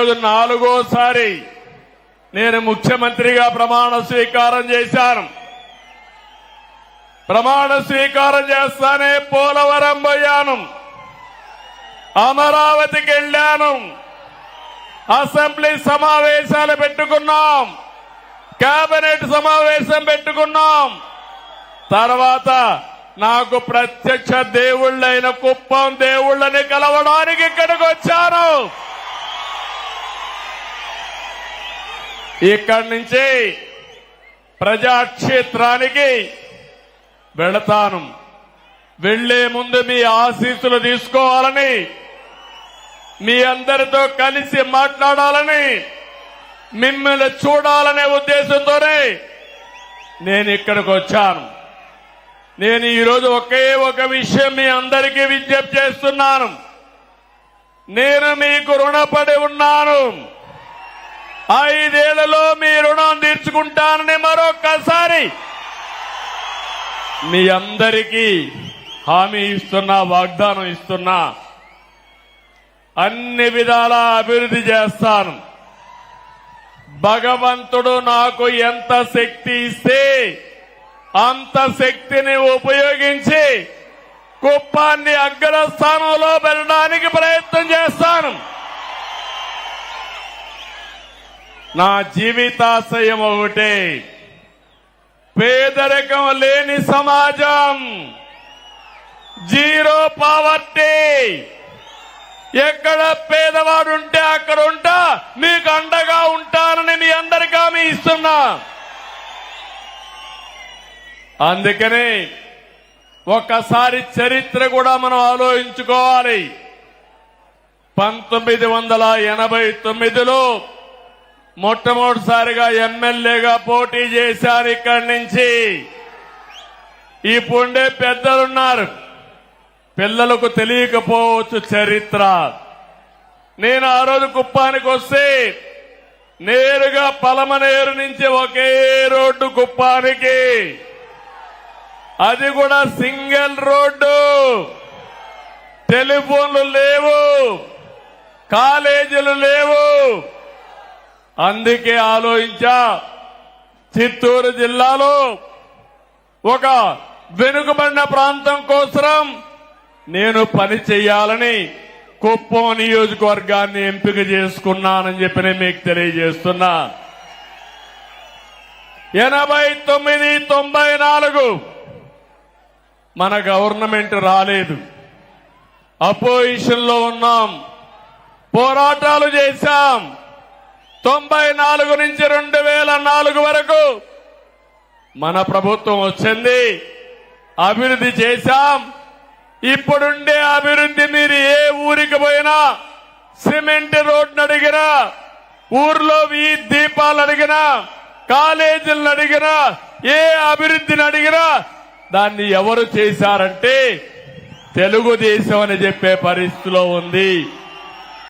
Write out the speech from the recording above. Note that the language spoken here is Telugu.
ఈరోజు నాలుగోసారి నేను ముఖ్యమంత్రిగా ప్రమాణ స్వీకారం చేశాను. ప్రమాణ స్వీకారం చేస్తానే పోలవరం పోయాను. అమరావతికి వెళ్ళాను. అసెంబ్లీ సమావేశాలు పెట్టుకున్నాం. కేబినెట్ సమావేశం పెట్టుకున్నాం. తర్వాత నాకు ప్రత్యక్ష దేవుళ్ళైన కుప్పం దేవుళ్ళని కలవడానికి ఇక్కడికి వచ్చాను. ఇక్కడి నుంచి ప్రజాక్షేత్రానికి వెళతాను. వెళ్ళే ముందు మీ ఆశీస్సులు తీసుకోవాలని మీ అందరితో కలిసి మాట్లాడాలని మిమ్మల్ని చూడాలనే ఉద్దేశంతోనే నేను ఇక్కడికి వచ్చాను. నేను ఈరోజు ఒకే ఒక విషయం మీ అందరికీ విజ్ఞప్తి చేస్తున్నాను. నేను మీకు రుణపడి ఉన్నాను. ఐదేళ్ళలో మీ రుణం తీర్చుకుంటానని మరొక్కసారి మీ అందరికీ హామీ ఇస్తున్నా వాగ్దానం ఇస్తున్నా. అన్ని విధాల అభివృద్ధి చేస్తాను. భగవంతుడు నాకు ఎంత శక్తి ఇస్తే అంత శక్తిని ఉపయోగించి కుప్పాన్ని అగ్రస్థానంలో పెట్టడానికి ప్రయత్నం చేస్తాను. నా జీవితాశయం ఒకటే. పేదరికం లేని సమాజం. Zero poverty. ఎక్కడ పేదవాడు ఉంటే అక్కడ ఉంటా మీకు అండగా ఉంటానని మీ అందరికీ హామీ ఇస్తున్నా. అందుకని ఒక్కసారి చరిత్ర కూడా మనం ఆలోచించుకోవాలి. పంతొమ్మిది వందల ఎనభై తొమ్మిదిలో మొట్టమొదటిసారిగా ఎమ్మెల్యేగా పోటీ చేశారు ఇక్కడి నుంచి. ఇప్పుండే పెద్దలున్నారు. పిల్లలకు తెలియకపోవచ్చు చరిత్ర. నేను ఆ రోజు కుప్పానికి వస్తే నేరుగా పలమనేరు నుంచి ఒకే రోడ్డు కుప్పానికి. అది కూడా సింగిల్ రోడ్డు. టెలిఫోన్లు లేవు. కాలేజీలు లేవు. అందుకే ఆలోచించా చిత్తూరు జిల్లాలో ఒక వెనుకబడిన ప్రాంతం కోసం నేను పని చేయాలని కుప్పం నియోజకవర్గాన్ని ఎంపిక చేసుకున్నానని చెప్పి నేను మీకు తెలియజేస్తున్నా. ఎనభై తొమ్మిది తొంభై నాలుగు మన గవర్నమెంట్ రాలేదు. అపోజిషన్లో ఉన్నాం. పోరాటాలు చేశాం. తొంభై నాలుగు నుంచి రెండు వేల నాలుగు వరకు మన ప్రభుత్వం వచ్చింది. అభివృద్ధి చేశాం. ఇప్పుడుండే అభివృద్ధి మీరు ఏ ఊరికి పోయినా సిమెంట్ రోడ్డు అడిగినా ఊర్లో ఈ దీపాలు అడిగినా కాలేజీలను అడిగినా ఏ అభివృద్ధిని అడిగినా దాన్ని ఎవరు చేశారంటే తెలుగుదేశం అని చెప్పే పరిస్థితిలో ఉంది.